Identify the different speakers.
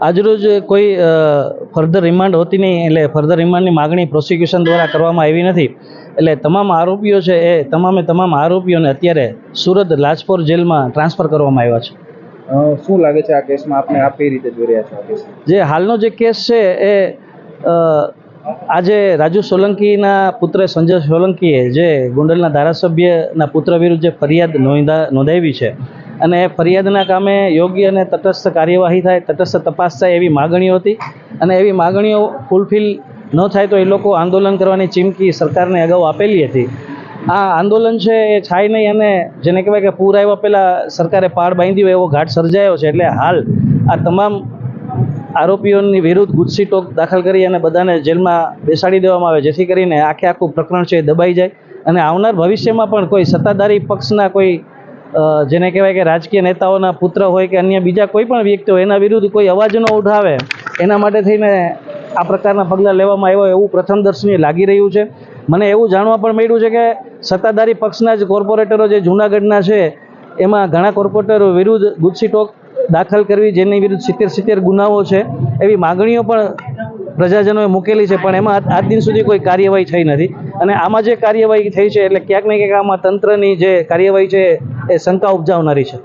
Speaker 1: આજરોજ કોઈ further remand હોતી નહીં એટલે ફર્ધર રિમાન્ડની માગણી પ્રોસિક્યુશન દ્વારા કરવામાં આવી નથી. એટલે તમામ આરોપીઓ છે એ તમામે તમામ આરોપીઓને અત્યારે સુરત લાજપોર જેલમાં ટ્રાન્સફર કરવામાં આવ્યા છે.
Speaker 2: શું લાગે છે આ કેસમાં? આપણે આપ કઈ રીતે જોઈ રહ્યા છો
Speaker 1: જે હાલનો જે કેસ છે એ આજે રાજુ સોલંકીના પુત્ર સંજય સોલંકીએ જે ગોંડલના ધારાસભ્યના પુત્ર વિરુદ્ધ જે ફરિયાદ નોંધા, નોંધાવી છે અને એ ફરિયાદના કામે યોગ્ય અને તટસ્થ કાર્યવાહી થાય, તટસ્થ તપાસ થાય એવી માગણીઓ હતી અને એવી માગણીઓ ફૂલફિલ ન થાય તો એ લોકો આંદોલન કરવાની ચીમકી સરકારને અગાઉ આપેલી હતી. આ આંદોલન છે એ છાય નહીં અને જેને કહેવાય કે પૂર આવ્યા પહેલાં સરકારે પાડ બાંધી એવો ઘાટ સર્જાયો છે. એટલે હાલ આ તમામ આરોપીઓની વિરુદ્ધ ગુસ્સી ટોક દાખલ કરી અને બધાને જેલમાં બેસાડી દેવામાં આવે, જેથી કરીને આખે આખું પ્રકરણ છે એ દબાઈ જાય. અને આવનાર ભવિષ્યમાં પણ કોઈ સત્તાધારી પક્ષના કોઈ જેને કહેવાય કે રાજકીય નેતાઓના પુત્ર હોય કે અન્ય બીજા કોઈ પણ વ્યક્તિ એના વિરુદ્ધ કોઈ અવાજ ન ઉઠાવે, એના માટે થઈને આ પ્રકારના પગલાં લેવામાં આવ્યા એવું પ્રથમ દર્શનીય લાગી રહ્યું છે. મને એવું જાણવા પણ મળ્યું છે કે સત્તાધારી પક્ષના જ કોર્પોરેટરો જે જૂનાગઢના છે, એમાં ઘણા કોર્પોરેટરો વિરુદ્ધ ગુસ્સી ટોક દાખલ કરવી જેની વિરુદ્ધ સિત્તેર સિત્તેર ગુનાઓ છે, એવી માગણીઓ પણ પ્રજાજનોએ મૂકેલી છે, પણ એમાં આજ દિન સુધી કોઈ કાર્યવાહી થઈ નથી. અને આમાં જે કાર્યવાહી થઈ છે, એટલે ક્યાંક ને ક્યાંક આમાં તંત્રની જે કાર્યવાહી છે, એ શંકા ઉપજાવનારી છે.